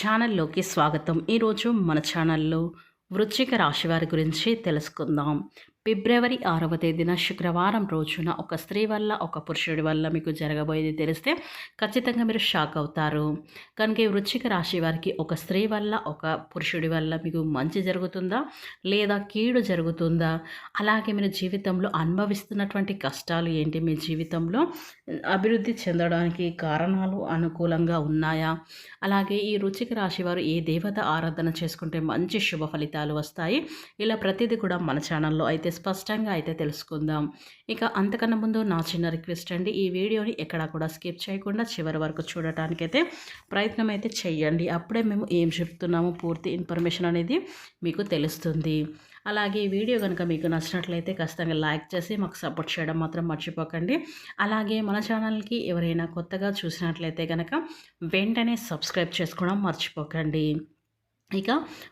ఛానల్లోకి స్వాగతం. ఈరోజు మన ఛానల్లో వృశ్చిక రాశి వారి గురించి తెలుసుకుందాం. ఫిబ్రవరి ఆరవ తేదీన శుక్రవారం రోజున ఒక స్త్రీ వల్ల ఒక పురుషుడి వల్ల మీకు జరగబోయేది తెలిస్తే ఖచ్చితంగా మీరు షాక్ అవుతారు. కనుక ఈ వృశ్చిక రాశి వారికి ఒక స్త్రీ వల్ల ఒక పురుషుడి వల్ల మీకు మంచి జరుగుతుందా? లేదా కీడు జరుగుతుందా? అలాగే మీరు జీవితంలో అనుభవిస్తున్నటువంటి కష్టాలు ఏంటి? మీ జీవితంలో అభివృద్ధి చెందడానికి కారణాలు అనుకూలంగా ఉన్నాయా? అలాగే ఈ రుచిక రాశి వారు ఏ దేవత ఆరాధన చేసుకుంటే మంచి శుభ ఫలితాలు వస్తాయి? ఇలా ప్రతిదీ కూడా మన ఛానల్లో అయితే స్పష్టంగా అయితే తెలుసుకుందాం. ఇక అంతకన్నా ముందు నా చిన్న రిక్వెస్ట్ అండి ఈ వీడియోని ఎక్కడా కూడా స్కిప్ చేయకుండా చివరి వరకు చూడటానికైతే ప్రయత్నం అయితే చేయండి అప్పుడే మేము ఏం చెప్తున్నామో పూర్తి ఇన్ఫర్మేషన్ అనేది మీకు తెలుస్తుంది. అలాగే ఈ వీడియో కనుక మీకు నచ్చినట్లయితే ఖచ్చితంగా లైక్ చేసి మాకు సపోర్ట్ చేయడం మాత్రం మర్చిపోకండి. అలాగే మన ఛానల్కి ఎవరైనా కొత్తగా చూసినట్లయితే కనుక వెంటనే సబ్స్క్రైబ్ చేసుకోవడం మర్చిపోకండి. ఇక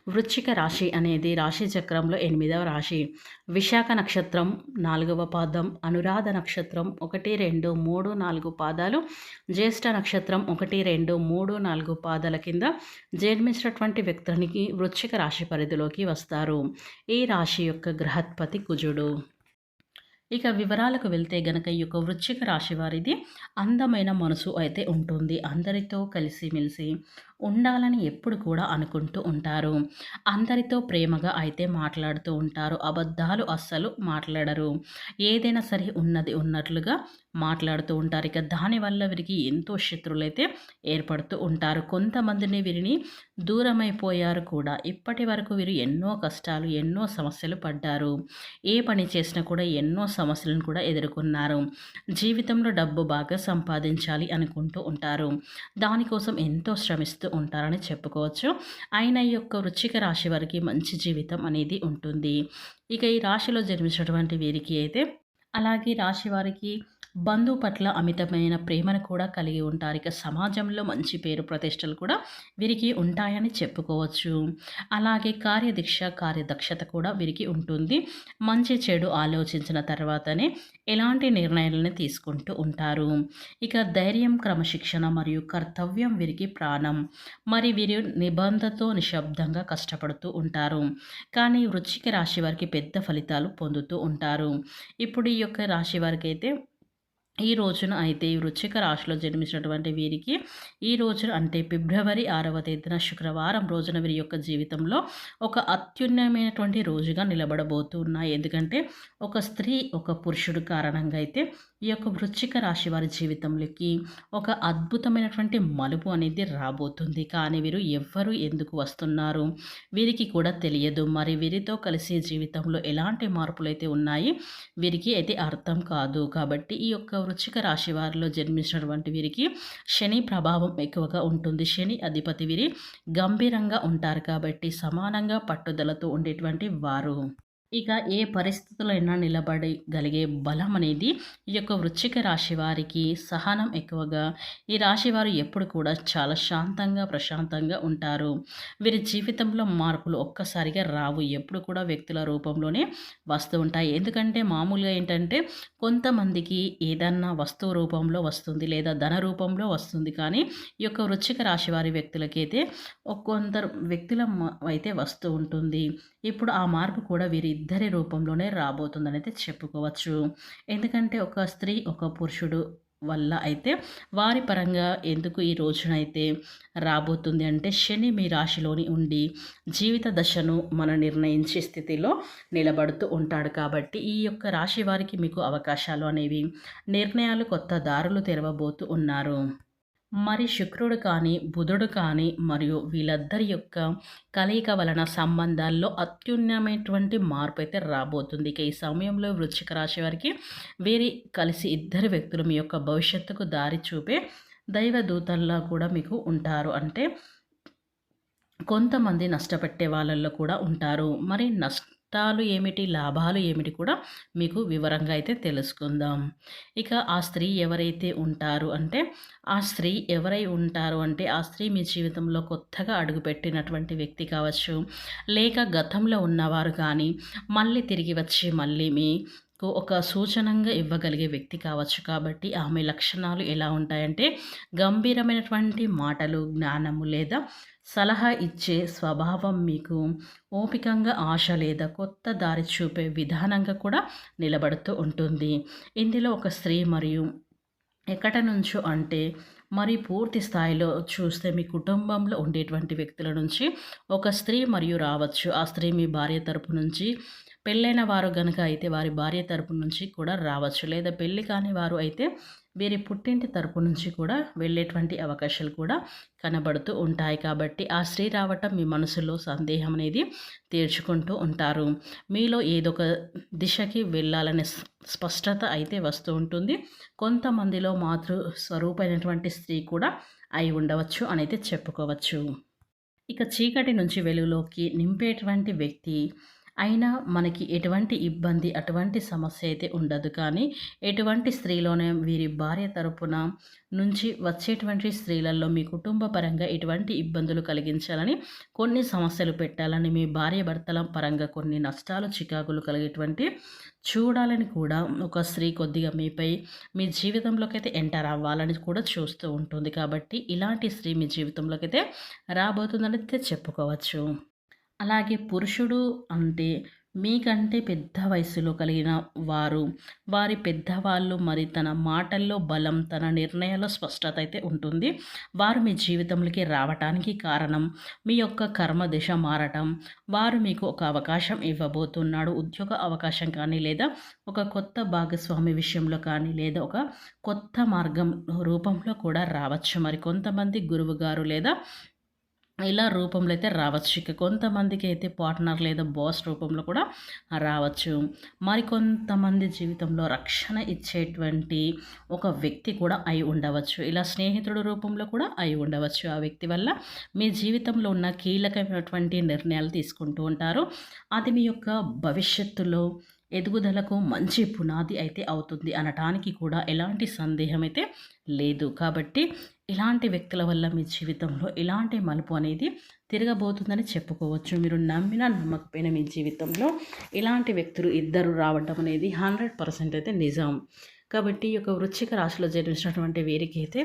వృశ్చిక రాశి అనేది రాశి చక్రంలో ఎనిమిదవ రాశి. విశాఖ నక్షత్రం నాలుగవ పాదం అనురాధ నక్షత్రం ఒకటి రెండు మూడు నాలుగు పాదాలు జ్యేష్ఠ నక్షత్రం ఒకటి రెండు మూడు నాలుగు పాదాల కింద జన్మించినటువంటి వ్యక్తునికి వృశ్చిక రాశి పరిధిలోకి వస్తారు. ఈ రాశి యొక్క గ్రహత్పతి కుజుడు. ఇక వివరాలకు వెళ్తే గనక ఈ యొక్క వృశ్చిక రాశి వారిది అందమైన మనసు అయితే ఉంటుంది. అందరితో కలిసిమెలిసి ఉండాలని ఎప్పుడు కూడా అనుకుంటూ ఉంటారు. అందరితో ప్రేమగా అయితే మాట్లాడుతూ ఉంటారు. అబద్ధాలు అస్సలు మాట్లాడరు. ఏదైనా సరే ఉన్నది ఉన్నట్లుగా మాట్లాడుతూ ఉంటారు. ఇక దానివల్ల వీరికి ఎంతో శత్రులైతే ఏర్పడుతూ ఉంటారు. కొంతమందిని వీరిని దూరమైపోయారు కూడా. ఇప్పటి వరకు వీరు ఎన్నో కష్టాలు ఎన్నో సమస్యలు పడ్డారు. ఏ పని చేసినా కూడా ఎన్నో సమస్యలను కూడా ఎదుర్కొన్నారు. జీవితంలో డబ్బు బాగా సంపాదించాలి అనుకుంటూ ఉంటారు. దానికోసం ఎంతో శ్రమిస్తూ ఉంటారని చెప్పుకోవచ్చు. ఆయన యొక్క వృచ్చిక రాశి వారికి మంచి జీవితం అనేది ఉంటుంది. ఇక ఈ రాశిలో జన్మించినటువంటి వీరికి అయితే అలాగే రాశి వారికి బంధువు పట్ల అమితమైన ప్రేమను కూడా కలిగి ఉంటారు. ఇక సమాజంలో మంచి పేరు ప్రతిష్టలు కూడా వీరికి ఉంటాయని చెప్పుకోవచ్చు. అలాగే కార్యదీక్ష కార్యదక్షత కూడా వీరికి ఉంటుంది. మంచి చెడు ఆలోచించిన తర్వాతనే ఎలాంటి నిర్ణయాలను తీసుకుంటూ ఉంటారు. ఇక ధైర్యం క్రమశిక్షణ మరియు కర్తవ్యం వీరికి ప్రాణం. మరి వీరు నిబంధతో నిశ్శబ్దంగా కష్టపడుతూ ఉంటారు. కానీ వృచ్చిక రాశి వారికి పెద్ద ఫలితాలు పొందుతూ ఉంటారు. ఇప్పుడు ఈ యొక్క రాశి వారికి అయితే ఈ రోజున అయితే ఈ వృచ్చిక రాశిలో జన్మించినటువంటి వీరికి ఈ రోజున అంటే ఫిబ్రవరి ఆరవ తేదీన శుక్రవారం రోజున వీరి యొక్క జీవితంలో ఒక అత్యున్నమైనటువంటి రోజుగా నిలబడబోతున్నాయి. ఎందుకంటే ఒక స్త్రీ ఒక పురుషుడు కారణంగా అయితే ఈ యొక్క వృచ్చిక రాశి వారి జీవితంలోకి ఒక అద్భుతమైనటువంటి మలుపు అనేది రాబోతుంది. కానీ వీరు ఎవ్వరు ఎందుకు వస్తున్నారు? వీరికి కూడా తెలియదు. మరి వీరితో కలిసి జీవితంలో ఎలాంటి మార్పులు అయితే ఉన్నాయి? వీరికి అయితే అర్థం కాదు. కాబట్టి ఈ యొక్క వృచ్చిక రాశి వారిలో జన్మించినటువంటి వీరికి శని ప్రభావం ఎక్కువగా ఉంటుంది. శని అధిపతి వీరి గంభీరంగా ఉంటారు కాబట్టి సమానంగా పట్టుదలతో ఉండేటువంటి వారు. ఇక ఏ పరిస్థితులైనా నిలబడగలిగే బలం అనేది ఈ యొక్క వృశ్చిక రాశి వారికి సహనం ఎక్కువగా. ఈ రాశి వారు ఎప్పుడు కూడా చాలా శాంతంగా ప్రశాంతంగా ఉంటారు. వీరి జీవితంలో మార్పులు ఒక్కసారిగా రావు. ఎప్పుడు కూడా వ్యక్తుల రూపంలోనే వస్తూ ఉంటాయి. ఎందుకంటే మామూలుగా ఏంటంటే కొంతమందికి ఏదన్నా వస్తువు రూపంలో వస్తుంది లేదా ధన రూపంలో వస్తుంది కానీ ఈ యొక్క వృశ్చిక రాశి వారి వ్యక్తులకైతే కొందరు వ్యక్తుల అయితే వస్తూ ఉంటుంది. ఇప్పుడు ఆ మార్పు కూడా వీరి ఇద్దరి రూపంలోనే రాబోతుందని అయితే చెప్పుకోవచ్చు. ఎందుకంటే ఒక స్త్రీ ఒక పురుషుడు వల్ల అయితే వారి పరంగా ఎందుకు ఈ రోజునైతే రాబోతుంది అంటే శని మీ రాశిలోని ఉండి జీవిత దశను మన నిర్ణయించే స్థితిలో నిలబడుతూ ఉంటాడు కాబట్టి ఈ యొక్క రాశి వారికి మీకు అవకాశాలు అనేవి నిర్ణయాలు కొత్త దారులు తెరవబోతూ ఉన్నారు. మరి శుక్రుడు కానీ బుధుడు కానీ మరియు వీళ్ళద్దరి యొక్క కలయిక వలన సంబంధాల్లో అత్యున్నమైనటువంటి మార్పు అయితే రాబోతుంది. ఇక ఈ సమయంలో వృశ్చిక రాశి వారికి వీరి కలిసి ఇద్దరు వ్యక్తులు మీ యొక్క భవిష్యత్తుకు దారి చూపే దైవ దూతల్లా కూడా మీకు ఉంటారు. అంటే కొంతమంది నష్టపెట్టే వాళ్ళల్లో కూడా ఉంటారు. మరి నష్ట నష్టాలు ఏమిటి? లాభాలు ఏమిటి? కూడా మీకు వివరంగా అయితే తెలుసుకుందాం. ఇక ఆ స్త్రీ ఎవరైతే ఉంటారు అంటే ఆ స్త్రీ ఎవరై ఉంటారు అంటే ఆ స్త్రీ మీ జీవితంలో కొత్తగా అడుగుపెట్టినటువంటి వ్యక్తి కావచ్చు. లేక గతంలో ఉన్నవారు కానీ మళ్ళీ తిరిగి వచ్చి మళ్ళీ మీ ఒక సూచనంగా ఇవ్వగలిగే వ్యక్తి కావచ్చు. కాబట్టి ఆమె లక్షణాలు ఎలా ఉంటాయంటే గంభీరమైనటువంటి మాటలు జ్ఞానము లేదా సలహా ఇచ్చే స్వభావం మీకు ఓపికంగా ఆశ లేదా కొత్త దారి చూపే విధానంగా కూడా నిలబడుతూ ఉంటుంది. ఇందులో ఒక స్త్రీ మరియు ఎక్కట నుంచో అంటే మరి పూర్తి స్థాయిలో చూస్తే మీ కుటుంబంలో ఉండేటువంటి వ్యక్తుల నుంచి ఒక స్త్రీ మరియు రావచ్చు. ఆ స్త్రీ మీ భార్య తరపు నుంచి పెళ్ళైన వారు గనుక అయితే వారి భార్య తరపు నుంచి కూడా రావచ్చు. లేదా పెళ్ళి కాని వారు అయితే వీరి పుట్టింటి తరపు నుంచి కూడా వెళ్ళేటువంటి అవకాశాలు కూడా కనబడుతూ ఉంటాయి. కాబట్టి ఆ స్త్రీ రావటం మీ మనసులో సందేహం అనేది తీర్చుకుంటూ ఉంటారు. మీలో ఏదో ఒక దిశకి వెళ్ళాలనే స్పష్టత అయితే వస్తూ ఉంటుంది. కొంతమందిలో మాతృ స్వరూపమైనటువంటి స్త్రీ కూడా అయి ఉండవచ్చు అని అయితే చెప్పుకోవచ్చు. ఇక చీకటి నుంచి వెలుగులోకి నింపేటువంటి వ్యక్తి అయినా మనకి ఎటువంటి ఇబ్బంది అటువంటి సమస్య అయితే ఉండదు. కానీ ఎటువంటి స్త్రీలోనే వీరి భార్య తరపున నుంచి వచ్చేటువంటి స్త్రీలలో మీ కుటుంబ పరంగా ఎటువంటి ఇబ్బందులు కలిగించాలని కొన్ని సమస్యలు పెట్టాలని మీ భార్య భర్తల పరంగా కొన్ని నష్టాలు చికాకులు కలిగేటువంటి చూడాలని కూడా ఒక స్త్రీ కొద్దిగా మీపై మీ జీవితంలోకి అయితే ఎంటర్ అవ్వాలని కూడా చూస్తూ ఉంటుంది. కాబట్టి ఇలాంటి స్త్రీ మీ జీవితంలోకి అయితే రాబోతుందని అయితే చెప్పుకోవచ్చు. అలాగే పురుషుడు అంటే మీకంటే పెద్ద వయసులో కలిగిన వారు. వారి పెద్దవాళ్ళు మరి తన మాటల్లో బలం తన నిర్ణయాల్లో స్పష్టత అయితే ఉంటుంది. వారు మీ జీవితంలోకి రావటానికి కారణం మీ యొక్క కర్మ దిశ మారటం. వారు మీకు ఒక అవకాశం ఇవ్వబోతున్నాడు ఉద్యోగ అవకాశం కానీ లేదా ఒక కొత్త భాగస్వామి విషయంలో కానీ లేదా ఒక కొత్త మార్గం రూపంలో కూడా రావచ్చు. మరి కొంతమంది గురువుగారు లేదా ఇలా రూపంలో అయితే రావచ్చు. ఇక కొంతమందికి అయితే పార్ట్నర్ లేదా బాస్ రూపంలో కూడా రావచ్చు. మరికొంతమంది జీవితంలో రక్షణ ఇచ్చేటువంటి ఒక వ్యక్తి కూడా అయి ఉండవచ్చు. ఇలా స్నేహితుడు రూపంలో కూడా అయి ఉండవచ్చు. ఆ వ్యక్తి వల్ల మీ జీవితంలో ఉన్న కీలకమైనటువంటి నిర్ణయాలు తీసుకుంటూ ఉంటారు. అది మీ యొక్క భవిష్యత్తులో ఎదుగుదలకు మంచి పునాది అయితే అవుతుంది అనటానికి కూడా ఎలాంటి సందేహం అయితే లేదు. కాబట్టి ఇలాంటి వ్యక్తుల వల్ల మీ జీవితంలో ఇలాంటి మలుపు అనేది తిరగబోతుందని చెప్పుకోవచ్చు. మీరు నమ్మిన నమ్మకపోయిన మీ జీవితంలో ఇలాంటి వ్యక్తులు ఇద్దరు రావడం అనేది హండ్రెడ్ పర్సెంట్ అయితే నిజం. కాబట్టి ఈ యొక్క వృచ్చిక రాశిలో జన్మించినటువంటి వీరికి అయితే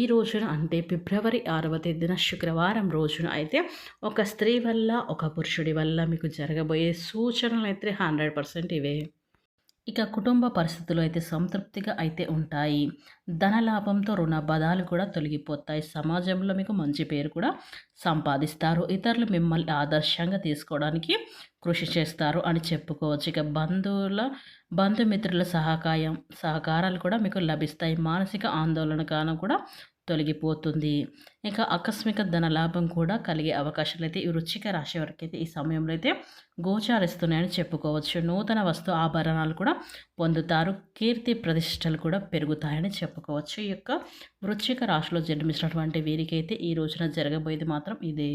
ఈ రోజున అంటే ఫిబ్రవరి ఆరవ తేదీన శుక్రవారం రోజున అయితే ఒక స్త్రీ వల్ల ఒక పురుషుడి వల్ల మీకు జరగబోయే సూచనలు అయితే హండ్రెడ్ పర్సెంట్ ఇవే. ఇక కుటుంబ పరిస్థితులు అయితే సంతృప్తిగా అయితే ఉంటాయి. ధనలాభంతో రుణ బదాలు కూడా తొలగిపోతాయి. సమాజంలో మీకు మంచి పేరు కూడా సంపాదిస్తారు. ఇతరులు మిమ్మల్ని ఆదర్శంగా తీసుకోవడానికి కృషి చేస్తారు అని చెప్పుకోవచ్చు. ఇక బంధువుల బంధుమిత్రుల సహకాయం సహకారాలు కూడా మీకు లభిస్తాయి. మానసిక ఆందోళన కారణం కూడా తొలగిపోతుంది. ఇక ఆకస్మిక ధన లాభం కూడా కలిగే అవకాశాలు అయితే ఈ వృచ్చిక రాశి వరకు అయితే ఈ సమయంలో అయితే గోచారిస్తున్నాయని చెప్పుకోవచ్చు. నూతన వస్తు ఆభరణాలు కూడా పొందుతారు. కీర్తి ప్రతిష్టలు కూడా పెరుగుతాయని చెప్పుకోవచ్చు. ఈ యొక్క వృచ్చిక రాశిలో జన్మించినటువంటి వీరికైతే ఈ రోజున జరగబోయేది మాత్రం ఇదే.